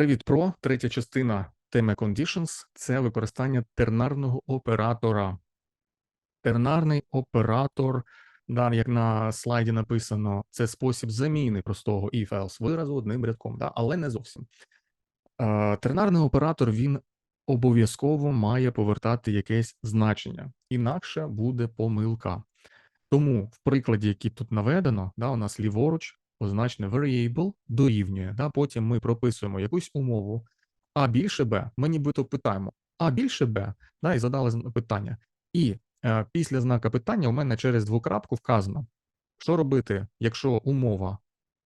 Привіт, про третя частина теми Conditions – це використання тернарного оператора. Тернарний оператор, да, як на слайді написано, це спосіб заміни простого if-else виразу одним рядком, да, але не зовсім. Тернарний оператор він обов'язково має повертати якесь значення, інакше буде помилка. Тому в прикладі, який тут наведено, да, у нас ліворуч означене variable дорівнює. Да, потім ми прописуємо якусь умову А більше Б. Ми нібито питаємо А більше Б, да, і задали питання. І е, після знака питання у мене через двокрапку вказано, що робити, якщо умова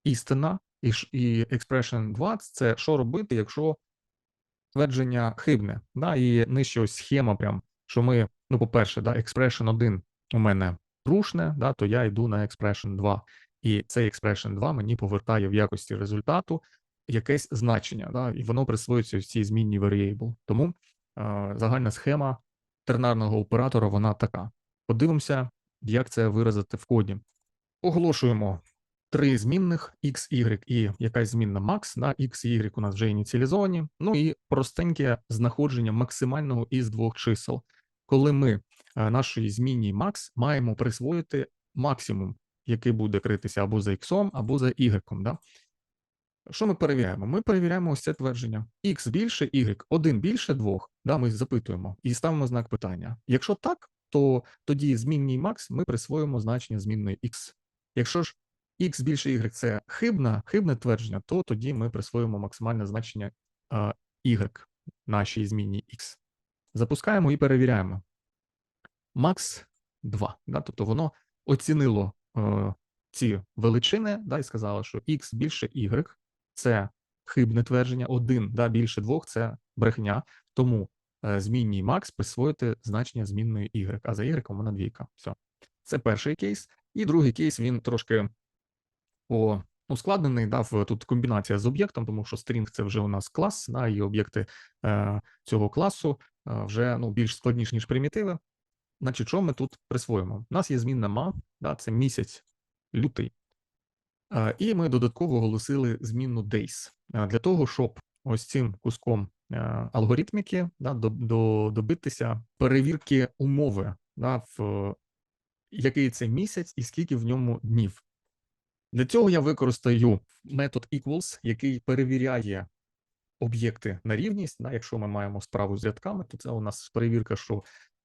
істина, і, і expression 2 – це що робити, якщо твердження хибне. Да, і нижче ось схема, прям, що ми, ну, по-перше, да, expression 1 у мене трушне, да, то я йду на expression 2. І цей expression 2 мені повертає в якості результату якесь значення, да, і воно присвоюється ось цій змінній variable. Тому е, загальна схема тернарного оператора вона така. Подивимося, як це виразити в коді. Оголошуємо три змінних x, y і якась змінна max. На x і y у нас вже ініціалізовані. Ну і простеньке знаходження максимального із двох чисел. Коли ми е, нашій змінній max маємо присвоїти максимум, який буде критися або за x, або за y. Да? Що ми перевіряємо? Ми перевіряємо ось це твердження. x більше, y, 1 більше 2, да, ми запитуємо і ставимо знак питання. Якщо так, то тоді змінній max ми присвоїмо значення змінної x. Якщо ж x більше y – це хибна, хибне твердження, то тоді ми присвоїмо максимальне значення y нашій змінній x. Запускаємо і перевіряємо. Max 2, да, тобто воно оцінило е, ці величини, да, і сказало, що x більше y – це хибне твердження, 1 да, більше 2 – це брехня, тому е, змінній max присвоїти значення змінної y, а за y мене двійка. Все. Це перший кейс. І другий кейс, він трошки по ускладнений, да, тут комбінація з об'єктом, тому що string – це вже у нас клас, да, і об'єкти е, цього класу е, вже ну, більш складніші, ніж примітиви. Значить, що ми тут присвоїмо? У нас є змінна ма, да, це місяць, лютий. І ми додатково оголосили змінну days. Для того, щоб ось цим куском е, алгоритміки да, до, до, добитися перевірки умови, да, в який це місяць і скільки в ньому днів. Для цього я використаю метод equals, який перевіряє об'єкти на рівність. Да, якщо ми маємо справу з рядками, то це у нас перевірка, що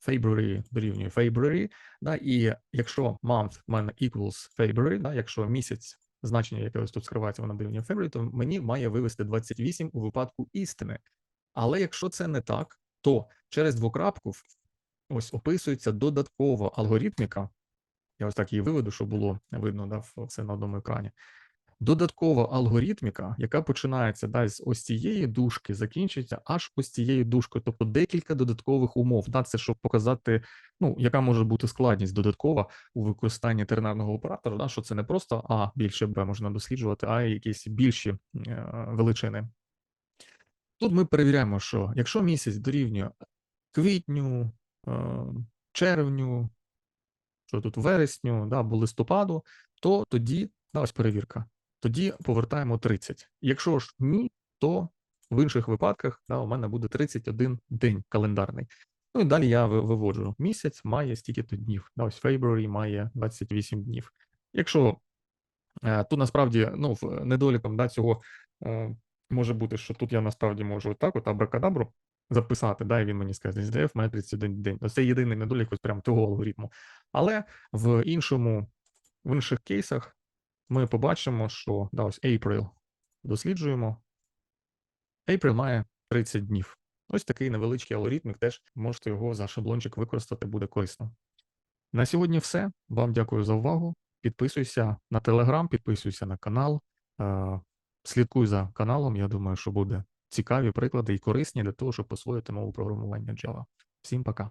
February дорівнює February, да, і якщо month в мене equals February, да, якщо місяць значення, яке ось тут скривається, воно дорівнює February, то мені має вивести 28 у випадку істини. Але якщо це не так, то через двокрапку ось описується додаткова алгоритміка. Я ось так її виведу, щоб було видно да, все на одному екрані. Додаткова алгоритміка, яка починається да, з ось цієї дужки, закінчується аж ось цією дужкою, тобто декілька додаткових умов. Да, це щоб показати, ну, яка може бути складність додаткова у використанні тернарного оператора, да, що це не просто А більше Б можна досліджувати, а й якісь більші е, величини. Тут ми перевіряємо, що якщо місяць дорівнює квітню, е, червню, що тут вересню, да, або листопаду, то тоді, да, ось перевірка, тоді повертаємо 30. Якщо ж ні, то в інших випадках да, у мене буде 31 день календарний. Ну і далі я виводжу. Місяць має стільки-то днів. Да, ось February має 28 днів. Якщо е, тут насправді ну, в- недоліком да, цього е, може бути, що тут я насправді можу так, от абракадабру записати, да, і він мені скаже, в мене 31 день. Це єдиний недолік ось прям того алгоритму. Але в іншому, в інших кейсах ми побачимо, що да, ось April досліджуємо. April має 30 днів. Ось такий невеличкий алгоритмик, теж можете його за шаблончик використати, буде корисно. На сьогодні все. Вам дякую за увагу. Підписуйся на Telegram, підписуйся на канал. е, Слідкуй за каналом. Я думаю, що буде цікаві приклади і корисні для того, щоб освоїти мову програмування Java. Всім пока.